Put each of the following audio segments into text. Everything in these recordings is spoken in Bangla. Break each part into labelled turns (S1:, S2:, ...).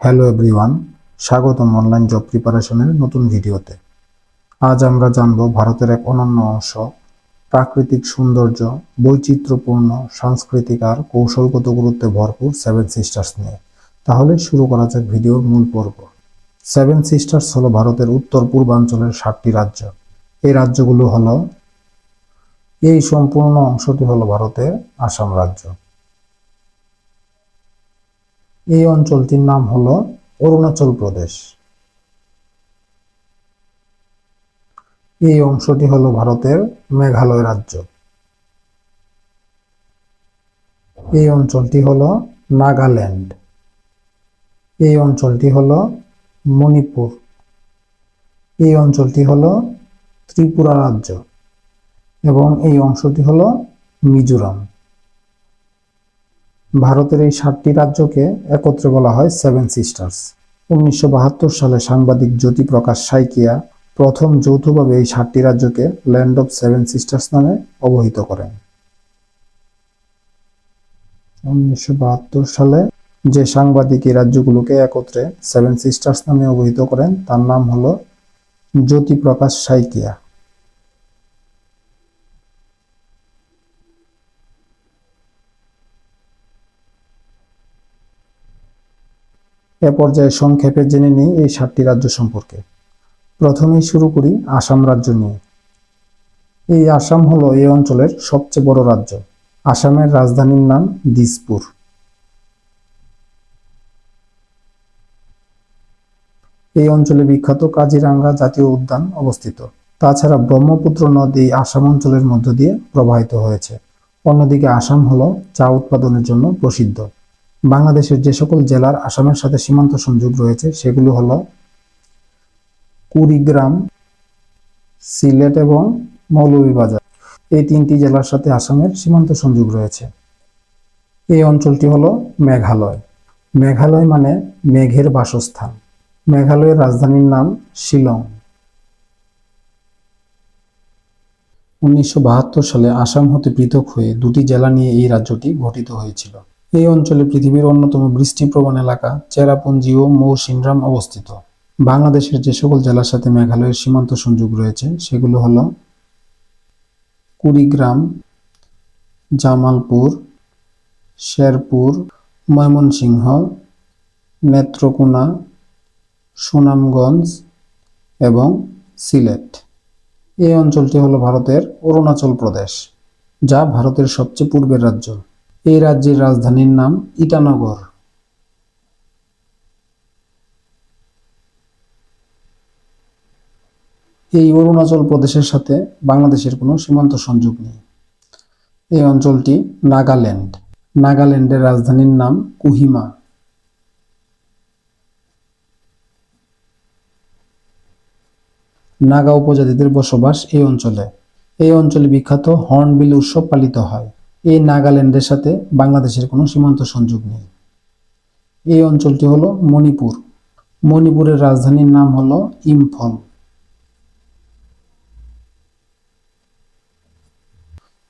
S1: হ্যালো এভরিওয়ান স্বাগতম অনলাইন জব প্রিপারেশনের নতুন ভিডিওতে। আজ আমরা জানব ভারতের এক অনন্য অংশ, প্রাকৃতিক সৌন্দর্য, বৈচিত্র্যপূর্ণ, সাংস্কৃতিক আর কৌশলগত গুরুত্বে ভরপুর সেভেন সিস্টার্স নিয়ে। তাহলে শুরু করা যাক ভিডিওর মূল পর্ব। সেভেন সিস্টার্স হলো ভারতের উত্তর পূর্বাঞ্চলের সাতটি রাজ্য। এই রাজ্যগুলো হলো, এই সম্পূর্ণ অংশটি হলো ভারতের আসাম রাজ্য। এই অঞ্চলটির নাম হলো অরুণাচল প্রদেশ। এই অংশটি হলো ভারতের মেঘালয় রাজ্য। এই অঞ্চলটি হলো নাগাল্যান্ড। এই অঞ্চলটি হলো মণিপুর। এই অঞ্চলটি হলো ত্রিপুরা রাজ্য এবং এই অংশটি হলো মিজোরাম। ভারতের এই সাতটি রাজ্যকে একত্রে বলা হয় সেভেন সিস্টার্স উনিশশো বাহাত্তর সালে সাংবাদিক জ্যোতিপ্রকাশ সাইকিয়া প্রথম যৌথভাবে এই সাতটি রাজ্যকে ল্যান্ড অফ সেভেন সিস্টার্স নামে অবহিত করেন। উনিশশো বাহাত্তর সালে যে সাংবাদিক এই রাজ্যগুলোকে একত্রে সেভেন সিস্টার্স নামে অবহিত করেন, তার নাম হলো জ্যোতিপ্রকাশ সাইকিয়া। এ পর্যায়ে সংক্ষেপে জেনে নিই এই সাতটি রাজ্য সম্পর্কে। প্রথমেই শুরু করি আসাম রাজ্য নিয়ে। এই আসাম হলো এই অঞ্চলের সবচেয়ে বড় রাজ্য। আসামের রাজধানীর নাম দিসপুর। এই অঞ্চলে বিখ্যাত কাজিরাঙ্গা জাতীয় উদ্যান অবস্থিত। তাছাড়া ব্রহ্মপুত্র নদী আসাম অঞ্চলের মধ্য দিয়ে প্রবাহিত হয়েছে। অন্যদিকে আসাম হলো চা উৎপাদনের জন্য প্রসিদ্ধ। বাংলাদেশের যে সকল জেলার আসামের সাথে সীমান্ত সংযোগ রয়েছে, সেগুলো হলো কুড়িগ্রাম, সিলেট এবং মৌলভীবাজার। এই তিনটি জেলার সাথে আসামের সীমান্ত সংযোগ রয়েছে। এই অঞ্চলটি হলো মেঘালয়। মেঘালয় মানে মেঘের বাসস্থান। মেঘালয়ের রাজধানীর নাম শিলং। উনিশশো বাহাত্তর সালে আসাম হতে পৃথক হয়ে দুটি জেলা নিয়ে এই রাজ্যটি গঠিত হয়েছিল। এই অঞ্চলে পৃথিবীর অন্যতম বৃষ্টিপ্রবণ এলাকা চেরাপুঞ্জি ও মৌসিনরাম অবস্থিত। বাংলাদেশের যে সকল জেলার সাথে মেঘালয়ের সীমান্ত সংযোগ রয়েছে, সেগুলো হলো কুড়িগ্রাম, জামালপুর, শেরপুর, ময়মনসিংহ, নেত্রকোনা, সুনামগঞ্জ এবং সিলেট। এই অঞ্চলটি হলো ভারতের অরুণাচল প্রদেশ, যা ভারতের সবচেয়ে পূর্বের রাজ্য। এই রাজ্যের রাজধানীর নাম ইটানগর। এই অরুণাচল প্রদেশের সাথে বাংলাদেশের কোনো সীমান্ত সংযোগ নেই। এই অঞ্চলটি নাগাল্যান্ড। নাগাল্যান্ডের রাজধানীর নাম কুহিমা। নাগা উপজাতিদের বসবাস এই অঞ্চলে। এই অঞ্চলে বিখ্যাত হর্নবিল উৎসব পালিত হয়। এই নাগাল্যান্ডের সাথে বাংলাদেশের কোনো সীমান্ত সংযোগ নেই। এই অঞ্চলটি হলো মণিপুর। মণিপুরের রাজধানীর নাম হলো ইম্ফল।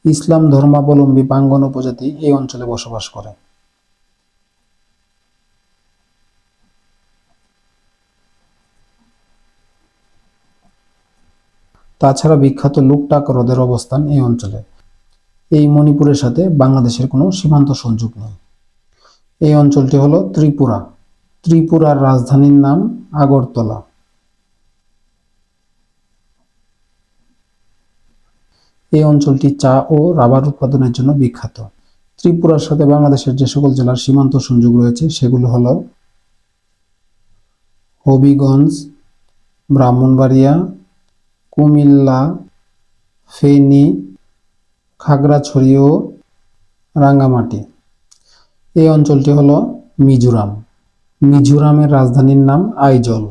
S1: ইসলাম ধর্মাবলম্বী পাঙ্গন উপজাতি এই অঞ্চলে বসবাস করে। তাছাড়া বিখ্যাত লুকটাক হ্রদের অবস্থান এই অঞ্চলে। এই মণিপুরের সাথে বাংলাদেশের কোনো সীমান্ত সংযোগ নেই। এই অঞ্চলটি হলো ত্রিপুরা। ত্রিপুরার রাজধানীর নাম আগরতলা। এই অঞ্চলটি চা ও রাবার উৎপাদনের জন্য বিখ্যাত। ত্রিপুরার সাথে বাংলাদেশের যে সকল জেলার সীমান্ত সংযোগ রয়েছে, সেগুলো হলো হবিগঞ্জ, ব্রাহ্মণবাড়িয়া, কুমিল্লা, ফেনী খাগড়াছড়ি ও রাঙ্গামাটি। এই অঞ্চলটি হলো মিজোরাম। মিজোরামের রাজধানীর নাম আইজল।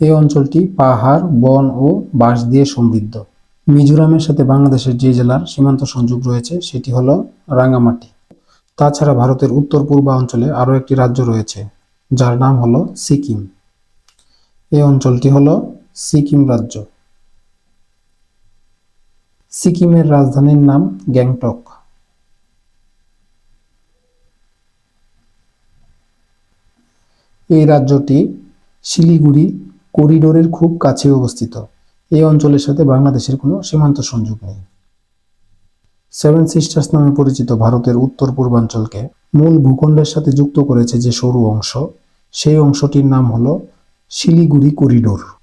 S1: এই অঞ্চলটি পাহাড়, বন ও বাঁশ দিয়ে সমৃদ্ধ। মিজোরামের সাথে বাংলাদেশের যে জেলার সীমান্ত সংযোগ রয়েছে, সেটি হলো রাঙ্গামাটি। তাছাড়া ভারতের উত্তর পূর্বাঞ্চলে আরও একটি রাজ্য রয়েছে, যার নাম হলো সিকিম। এই অঞ্চলটি হলো সিকিম রাজ্য। সিকিমের রাজধানীর নাম গ্যাংটক। এই রাজ্যটি শিলিগুড়ি করিডোরের খুব কাছে অবস্থিত। এই অঞ্চলের সাথে বাংলাদেশের কোনো সীমান্ত সংযোগ নেই। সেভেন সিস্টার্স নামে পরিচিত ভারতের উত্তর পূর্বাঞ্চলকে মূল ভূখণ্ডের সাথে যুক্ত করেছে যে সরু অংশ, সেই অংশটির নাম হল শিলিগুড়ি করিডোর।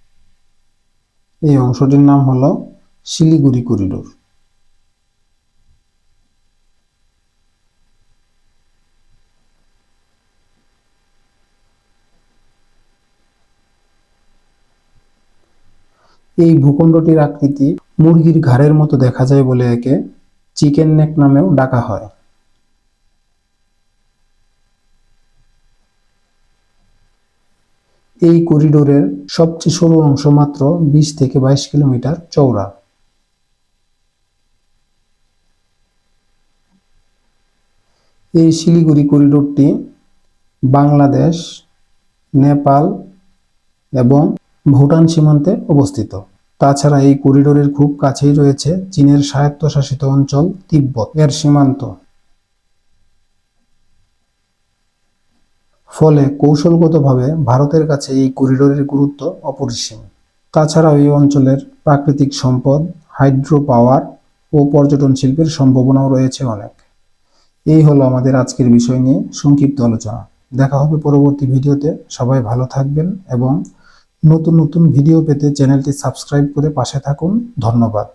S1: এই অংশটির নাম হলো শিলিগুড়ি করিডোর। এই ভূখণ্ডটির আকৃতি মুরগির ঘাড়ের মতো দেখা যায় বলে একে চিকেন নেক নামেও ডাকা হয়। এই করিডোরের সবচেয়ে সরু অংশ মাত্র বিশ থেকে বাইশ কিলোমিটার চওড়া। এই শিলিগুড়ি করিডোরটি বাংলাদেশ, নেপাল এবং ভুটান সীমান্তে অবস্থিত। তাছাড়া এই করিডোরের খুব কাছেই রয়েছে চীনের স্বায়ত্তশাসিত অঞ্চল তিব্বত। এর সীমান্ত ফলে কৌশলগতভাবে ভারতের কাছে এই করিডোরের গুরুত্ব অপরিসীম। তাছাড়াও এই অঞ্চলের প্রাকৃতিক সম্পদ হাইড্রো পাওয়ার ও পর্যটন শিল্পের সম্ভাবনাও রয়েছে অনেক। এই হলো আমাদের আজকের বিষয় নিয়ে সংক্ষিপ্ত আলোচনা। দেখা হবে পরবর্তী ভিডিওতে। সবাই ভালো থাকবেন এবং নতুন নতুন ভিডিও পেতে চ্যানেলটি সাবস্ক্রাইব করে পাশে থাকুন। ধন্যবাদ।